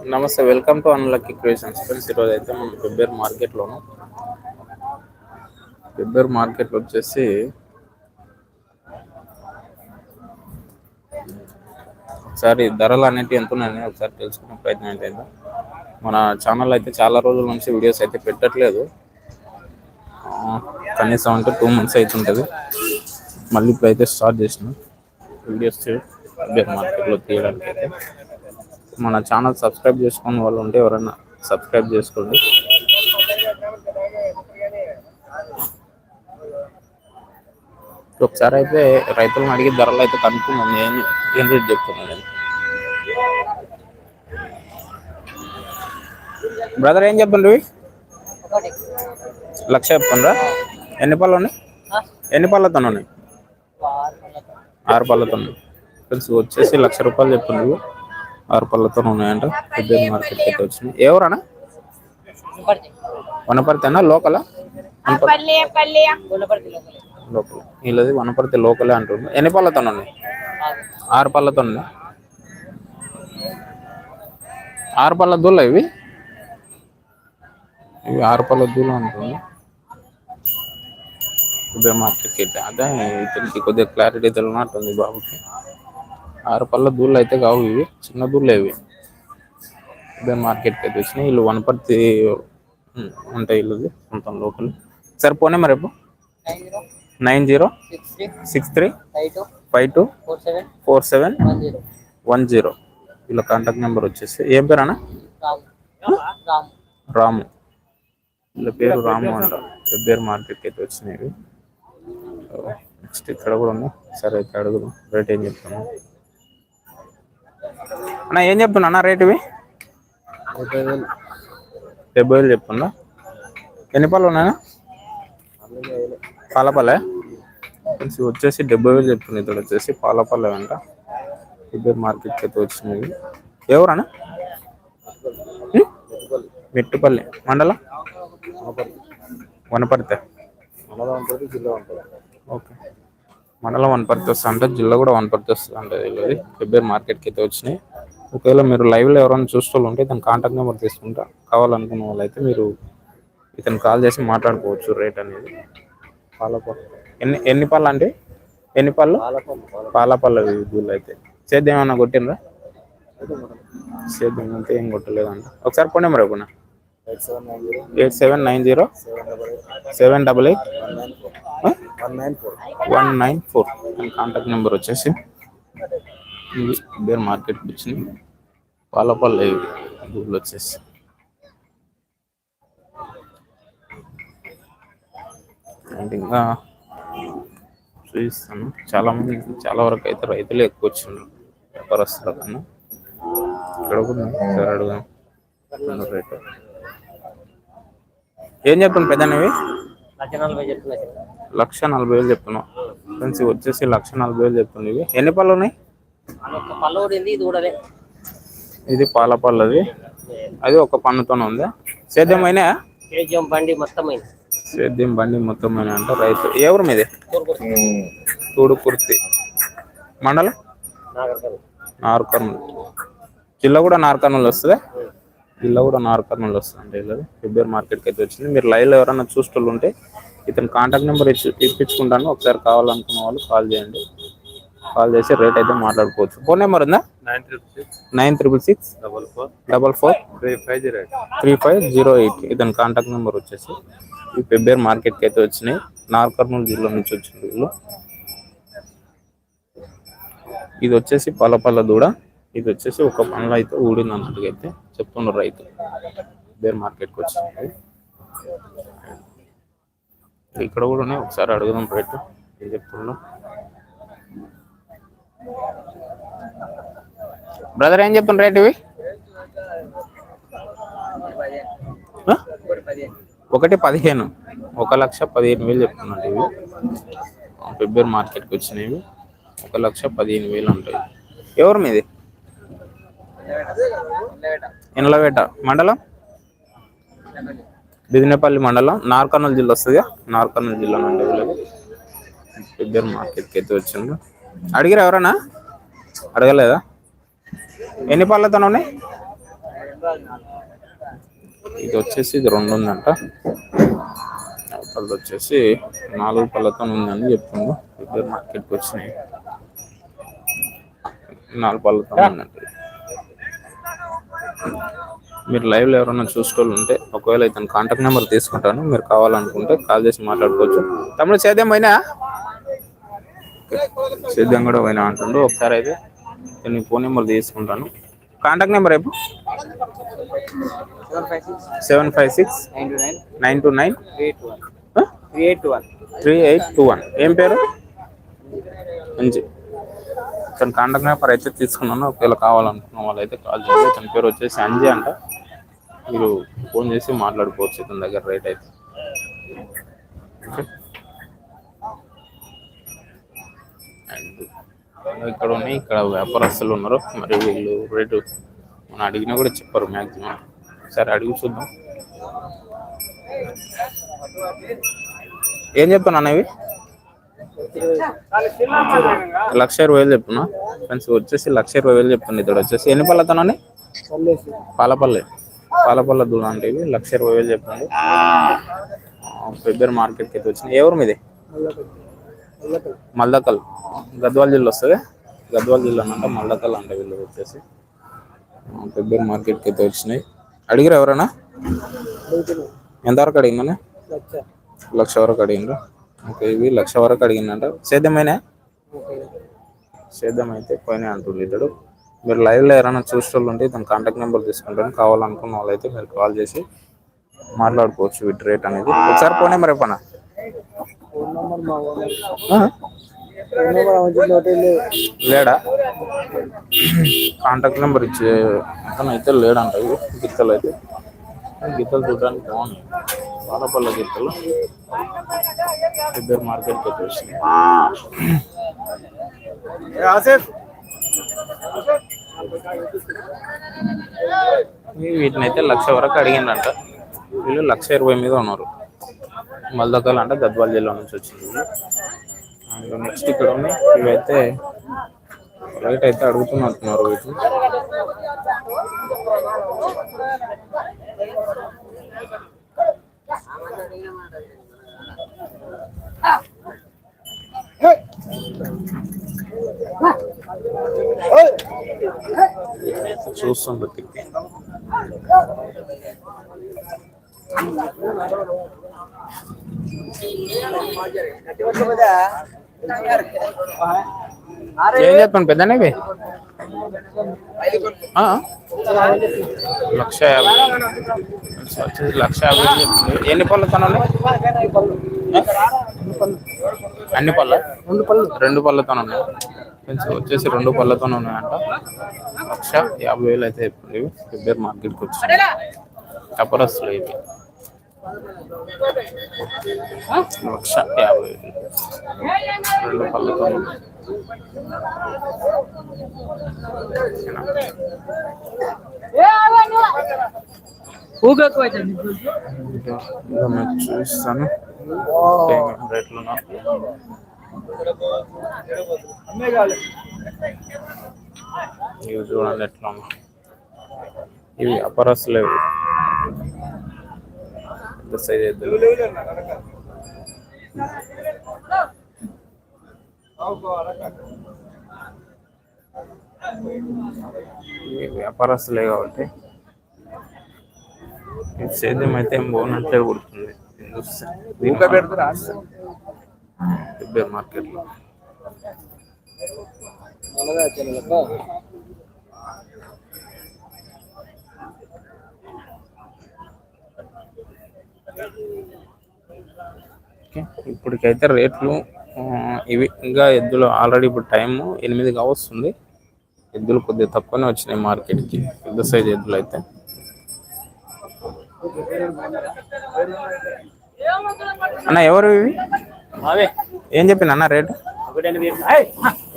నమస్తే welcome to unlucky creations friends ఈరోజు అయితే మనం ఫిబ్రవరి మార్కెట్లోను ఫిబ్రవరి మార్కెట్ వచ్చేసి ఒకసారి ధరలు అనేవి ఎంత ఉన్నాయని ఒకసారి తెలుసుకునే ప్రయత్నం అయితే మన ఛానల్ అయితే చాలా రోజుల నుంచి వీడియోస్ అయితే పెట్టట్లేదు. కనీసం అంటే టూ మంత్స్ అవుతుంటుంది మళ్ళీ ఇప్పుడు అయితే స్టార్ట్ చేసినాం వీడియోస్ ఫిబ్రవరి మార్కెట్లో తీయడానికి అయితే మన ఛానల్ సబ్స్క్రైబ్ చేసుకున్న వాళ్ళు ఉంటే ఎవరైనా సబ్స్క్రైబ్ చేసుకోండి. ఒకసారి అయితే రైతులను అడిగి ధరలు అయితే కనుక్కున్నాను నేను ఏం రేట్ చెప్తున్నాను బ్రదర్ ఏం చెప్పండి లక్ష చెప్పండ్రా ఎన్ని పళ్ళు ఉన్నాయి ఎన్ని పళ్ళతో ఉన్నాయి ఆరు పళ్ళతో ఉన్నాయి ఫ్రెండ్స్ వచ్చేసి లక్ష రూపాయలు చెప్పండి ఆరు పళ్ళతో ఉన్నాయంట. పెద్ద మార్కెట్కి అయితే వచ్చినాయి. ఎవరన్నా వనపర్తేనా లోకలా? లోకల్. వీళ్ళది వనపర్తి లోకలే అంటుంది ఎన్ని పళ్ళతో ఉన్నాయి? ఆరు. పళ్ళతో ఉన్నాయి ఆరు పళ్ళ దూల ఇవి? ఇవి ఆరు పళ్ళ దూల అంటుంది ఉదయం మార్కెట్కి అయితే. అదే ఇతనికి కొద్దిగా క్లారిటీ తెలియనట్టుంది బాబుకి. ఆరు పళ్ళ దూళ్ళు అయితే కావు ఇవి. చిన్న దూళ్ళే ఇవి. ఉదయం మార్కెట్కి అయితే వచ్చినాయి. వీళ్ళు వనపర్తి పర్తి ఉంటాయి వీళ్ళది సొంతం లోకల్ సరే పోనే మరి రేపు nine zero six three five two four seven one zero. వీళ్ళ కాంటాక్ట్ నెంబర్ వచ్చేసి. ఏం పేరు అన్న? రాము. వీళ్ళ పేరు రాము అంట. పెబ్బేరు మార్కెట్కి అయితే వచ్చినాయి నెక్స్ట్ ఇక్కడ కూడా ఉంది సరే ఇక్కడ అడుగుదాం. రేట్ ఏం చెప్తాము? అన్న ఏం చెప్తున్నా అన్న రేట్ ఇవి? డెబ్బై వేలు చెప్తున్నా. ఎన్ని పళ్ళు ఉన్నాయా పాలపల్లె. వచ్చేసి డెబ్బై వేలు చెప్తుంది ఇతడు వచ్చేసి పాలపల్లె అంట. ఇద్దరు మార్కెట్కి అయితే వచ్చినవి ఎవరన్నా? మెట్టుపల్లి. మండలం? వనపర్తి. ఓకే. మండలం వనపర్తి వస్తా అంటే జిల్లా కూడా వనపర్తి వస్తుంది అంటే వీళ్ళది ఫిబ్రవరి మార్కెట్కి అయితే వచ్చినాయి. ఒకవేళ మీరు లైవ్లో ఎవరైనా చూస్తూ ఉంటే ఇతను కాంటాక్ట్ నెంబర్ తీసుకుంటా. కావాలనుకున్న వాళ్ళైతే మీరు ఇతను కాల్ చేసి మాట్లాడుకోవచ్చు రేట్ అనేది. పాలపల్లి ఎన్ని ఎన్ని పళ్ళు అంటే ఎన్ని పళ్ళు? పాలపల్లి వీళ్ళు అయితే. సేద్యం ఏమన్నా కొట్టినరా సేద్యం అంటే ఏం కొట్టలేదంట. ఒకసారి పోనీ మరి ఒకనా eight seven nine zero seven double eight one nine four. Contact number వచ్చేసి ఇది బేర్ మార్కెట్కి వచ్చింది పాలపల్లి గూగుల్ వచ్చేసి అండ్ ఇంకా చూపిస్తాను. చాలా మంది చాలా వరకు అయితే రైతులు ఎక్కువ వచ్చిండ్రు. వ్యాపారస్తుల కన్నా. ఇక్కడ కూడా. సరే అడుగుదాం. రేటు. ఏం చెప్తాను పెద్దనివి లక్ష నలభై చెప్తున్నా లక్ష నలభై వేలు చెప్తున్నావు. ఫ్రెండ్స్ ఇవి వచ్చేసి లక్ష నలభై వేలు చెప్తుంది ఇవి. ఎన్ని పళ్ళు ఉన్నాయి? ఒక ఇది ఇది పాల పళ్ళది అది. ఒక పన్నుతోనే ఉంది? సేద్యం అయినా? కేజీఎం బండి మొత్తం సేద్యం బండి మొత్తం అంటే రైతు. ఎవరు మీది? తూడు కుర్తి మండలం? నార్కర్నూలు జిల్లా కూడా నార్కర్నూలు వస్తుంది? జిల్లా కూడా నార్కర్నూలు వస్తుంది వీళ్ళది ఫిబ్రవరి మార్కెట్కి అయితే వచ్చింది. మీరు లైవ్లో ఎవరైనా చూస్తూ ఉంటే ఇతను కాంటాక్ట్ నెంబర్ ఇచ్చి ఇప్పించుకుంటాను. ఒకసారి కావాలనుకున్న వాళ్ళు కాల్ చేయండి. కాల్ చేసి రేట్ అయితే మాట్లాడుకోవచ్చు. ఫోన్ నెంబర్ ఉందా? Nine triple six. Nine triple six. Double four. Double four. Three five zero eight. Three five zero eight. ఇతని కాంటాక్ట్ నెంబర్ వచ్చేసి ఈ ఫిబ్రవరి మార్కెట్కి అయితే వచ్చినాయి. నార్కర్నూలు జిల్లా నుంచి వచ్చింది వీళ్ళు. ఇది వచ్చేసి పల్లపల్ల దూడ. ఇది వచ్చేసి ఒక పనులు అయితే ఊడింది అన్నట్టుగా అయితే చెప్తున్నారు రైతు. బేర్ మార్కెట్కి వచ్చింది ఇక్కడ కూడా ఉన్నాయి. ఒకసారి అడుగుదాం రేటు. ఏం చెప్తున్నా బ్రదర్ ఏం చెప్తున్నారు రేట్ ఇవి? ఒకటి పదిహేను. ఒక లక్ష పదిహేను వేలు చెప్తున్నాడు ఇవి. ఫిబ్రవరి మార్కెట్కి వచ్చినవి. ఒక లక్ష పదిహేను వేలు ఉంటాయి. ఎవరు మీది? ఎనలవేట. మండలం? బిదినేపల్లి మండలం. నార్కర్నూలు జిల్లా వస్తుంది నార్కర్నూలు జిల్లా నుండి వీళ్ళది. ఫిబ్రవరి మార్కెట్కి అయితే వచ్చింది అడిగిరా ఎవరన్నా? అడగలేదా? ఎన్ని పళ్ళతో ఉన్నాయి? ఇది వచ్చేసి ఇది రెండు ఉందంట. అవతలది వచ్చేసి నాలుగు పళ్ళతో ఉందని చెప్తుండ్రు ఇద్దరు మార్కెట్కి వచ్చినాయి. నాలుగు పళ్ళతో ఉందంట ఇది. మీరు లైవ్లో ఎవరైనా చూసుకోవాలి ఉంటే ఒకవేళ ఇతను కాంటాక్ట్ నెంబర్ తీసుకుంటాను. మీరు కావాలనుకుంటే కాల్ చేసి మాట్లాడుకోవచ్చు. తమ్ముడు సేద్యం పోయినా? సేద్యం కూడా పోయినా అంటుండు. ఒకసారి అయితే నేను నీ ఫోన్ నెంబర్ తీసుకుంటాను. కాంటాక్ట్ నెంబర్ రేపు seven five six nine two nine nine two nine three eight two one. ఏం పేరు? మంచి తన కాంటాక్ట్ నెంబర్ అయితే తీసుకున్నాను. ఒకవేళ కావాలనుకున్న వాళ్ళు అయితే కాల్ చేయండి. తన పేరు వచ్చేసి అంజీ అంట. మీరు ఫోన్ చేసి మాట్లాడుకోవచ్చు ఇతని దగ్గర రేట్ అయితే. ఓకే? ఇక్కడ ఉన్నాయి. ఇక్కడ వ్యాపారస్తులు ఉన్నారు. మరి వీళ్ళు రేటు మనం అడిగినా కూడా చెప్పరు మ్యాక్సిమం సరే అడిగి చూద్దాం. ఏం చెప్తాను అన్నవి లక్ష ఇరవై వేలు చెప్తున్నా. ఫ్రెండ్స్ వచ్చేసి లక్ష ఇరవై వేలు చెప్తుంది ఇక్కడ వచ్చేసి ఎన్ని పళ్ళతోనే పాలపల్లి. పాలపల్లె దూరం అంటే ఇవి. లక్ష ఇరవై వేలు చెప్తుంది. ఫిబ్రవరి మార్కెట్కి అయితే వచ్చినాయి. ఎవరు మీది? మల్దకల్ గద్వాల్ జిల్లా వస్తుంది. గద్వాల్ జిల్లా అంట మల్దకల్ అంటే వీళ్ళు వచ్చేసి. ఫిబ్రవరి మార్కెట్కి అయితే వచ్చినాయి. అడిగిరా ఎవరైనా? ఎంతవరకు అడిగిందని లక్ష. వరకు అడిగిండ్రు? ఓకే ఇవి లక్ష వరకు అడిగిందంట. సేద్యమైనా సేద్యం అయితే పోయినాయి అంటుండ్రు ఇతడు. మీరు లైవ్లో ఎవరైనా చూసేవాళ్ళు ఉంటే తన కాంటాక్ట్ నెంబర్ తీసుకుంటాను కావాలనుకున్న వాళ్ళైతే మీరు కాల్ చేసి మాట్లాడుకోవచ్చు వీటి రేట్ అనేది. ఒకసారి ఫోన్ నెంబర్ ఇవ్వనా లేడా? కాంటాక్ట్ నెంబర్ ఇచ్చే అతను అయితే లేడంట. గిత్తలు అయితే. గిత్తలు చూడడానికి బాగున్నాయి బాలపల్ల గిత్తలు ఇద్దరు మార్కెట్కి అయితే వచ్చినాయి. ఇవి వీటిని అయితే లక్ష వరకు అడిగిందంట. వీళ్ళు లక్ష ఇరవై మీద ఉన్నారు. మల్దకల్ అంటే గద్వాల్ జిల్లా నుంచి వచ్చింది. అండ్ నెక్స్ట్ ఇక్కడ ఉన్నాయి ఇవైతే రేట్ అయితే అడుగుతున్నట్టున్నారు వీటిని చూస్తుండ్రు ఏం చెప్పండి పెద్దనేవి లక్ష యాభై. వచ్చేసి లక్ష యాభై ఎన్ని పళ్ళు తనండి అన్ని పళ్ళ? రెండు పళ్ళు రెండు పళ్ళతో ఉన్నాయి కొంచెం వచ్చేసి రెండు పళ్ళతో ఉన్నాయంట. లక్ష యాభై వేలు అయితే చెప్తుంది ఇవి ఫిబ్రవరి మార్కెట్కి వచ్చి కపరస్తులు ఇవి. లక్ష యాభై వేలు రెండు రేట్లు ఇవి చూడండి ఎట్లా ఇవి అపరస్లు పెద్ద సైజ్ వ్యాపారస్తులే కాబట్టి. సేద్యం అయితే ఏం బాగున్నట్లే కుడుతుంది. ఇంకా పెడతారా? ఫిబ్రవరి మార్కెట్లో. ఇప్పటికైతే రేట్లు ఇవి ఇంకా ఎద్దులు ఆల్రెడీ ఇప్పుడు టైం ఎనిమిది కావస్తుంది. ఎద్దులు కొద్దిగా తక్కువనే వచ్చినాయి మార్కెట్కి పెద్ద సైజ్ ఎద్దులు అయితే. అన్న ఎవరు ఇవి? ఏం చెప్పిన అన్న రేటు?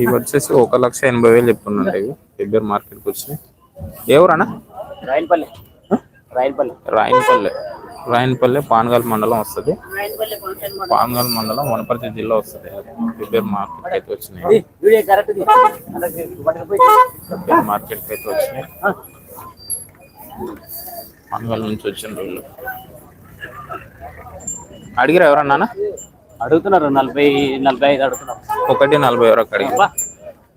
ఇవి వచ్చేసి ఒక లక్ష ఎనభై వేలు చెప్తున్నాంట ఇవి ఫిబ్రవరి మార్కెట్కి వచ్చినాయి. ఎవరు అన్న? రాయనపల్లి రాయనపల్లి రాయనపల్లె రాయనపల్లె పానగల్ మండలం వస్తుంది. పానగల్ మండలం వనపర్తి జిల్లా వస్తుంది. ఫిబ్రవరి మార్కెట్కి అయితే వచ్చినాయి. ఫిబ్రవరి మార్కెట్కి అయితే వచ్చినాయి. పనగల్ నుంచి వచ్చిన రోజులు. అడిగిరా ఎవరన్నా అడుగుతున్నారు నలభై నలభై ఐదు అడుగుతున్నారు. ఒకటి నలభై వరకు అడిగింది.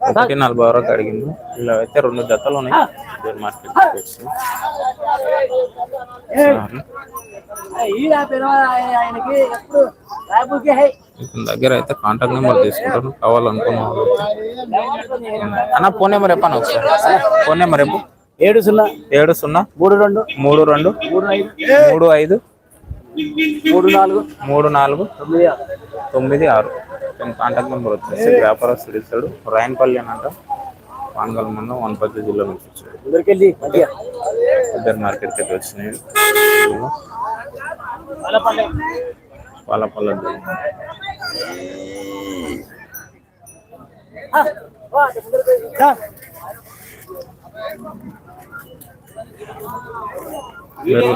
ఒకటి నలభై వరకు అడిగింది. ఇలా అయితే రెండు జతలు ఉన్నాయి. మార్కెట్ వచ్చి ఇతని దగ్గర అయితే కాంటాక్ట్ నెంబర్ తీసుకుంటాను కావాలనుకున్న వాళ్ళు అన్న ఫోన్ నెంబర్ చెప్పాను ఒకసారి? ఫోన్ నెంబర్ చెప్పు. ఏడు సున్నా ఏడు సున్నా మూడు రెండు మూడు రెండు మూడు ఐదు మూడు ఐదు మూడు నాలుగు మూడు నాలుగు తొమ్మిది ఆరు. తొమ్మిది ఆరు. కాంటాక్ట్ నెంబర్ వచ్చేసి వ్యాపారస్తుడు ఇస్తాడు. రాయన్పల్లి అని అంట. పానగల్ మండలం వనపర్తి జిల్లా నుంచి మధ్య ఇద్దరు మార్కెట్కి అయితే వచ్చినాయి. పాలపల్ల. మీరు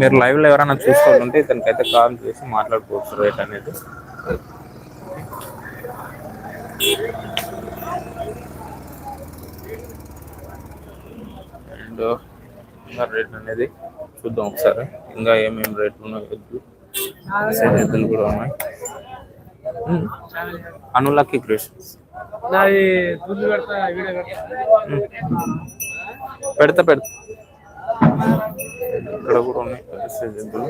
మీరు లైవ్లో ఎవరైనా చూసుకోవాలంటే ఇతనికైతే కాల్ చేసి మాట్లాడుకోవచ్చు రేట్ అనేది అండ్ ఇంకా రేట్ అనేది చూద్దాం ఒకసారి. ఇంకా ఏమేమి రేట్లు ఉన్నాయో ఎద్దులు కూడా ఉన్నాయి. అనులక్కీ క్రియేషన్స్ పెడతా పెడతా. ఇక్కడ కూడా ఉన్నాయి. ఎద్దులు.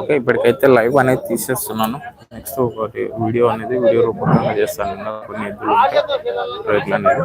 ఓకే ఇప్పటికైతే లైవ్ అనేది తీసేస్తున్నాను. నెక్స్ట్ ఒకటి వీడియో అనేది వీడియో రూపంలో చేస్తాను. కొన్ని ఎద్దులు ఉంటాయి. రేట్లు అనేది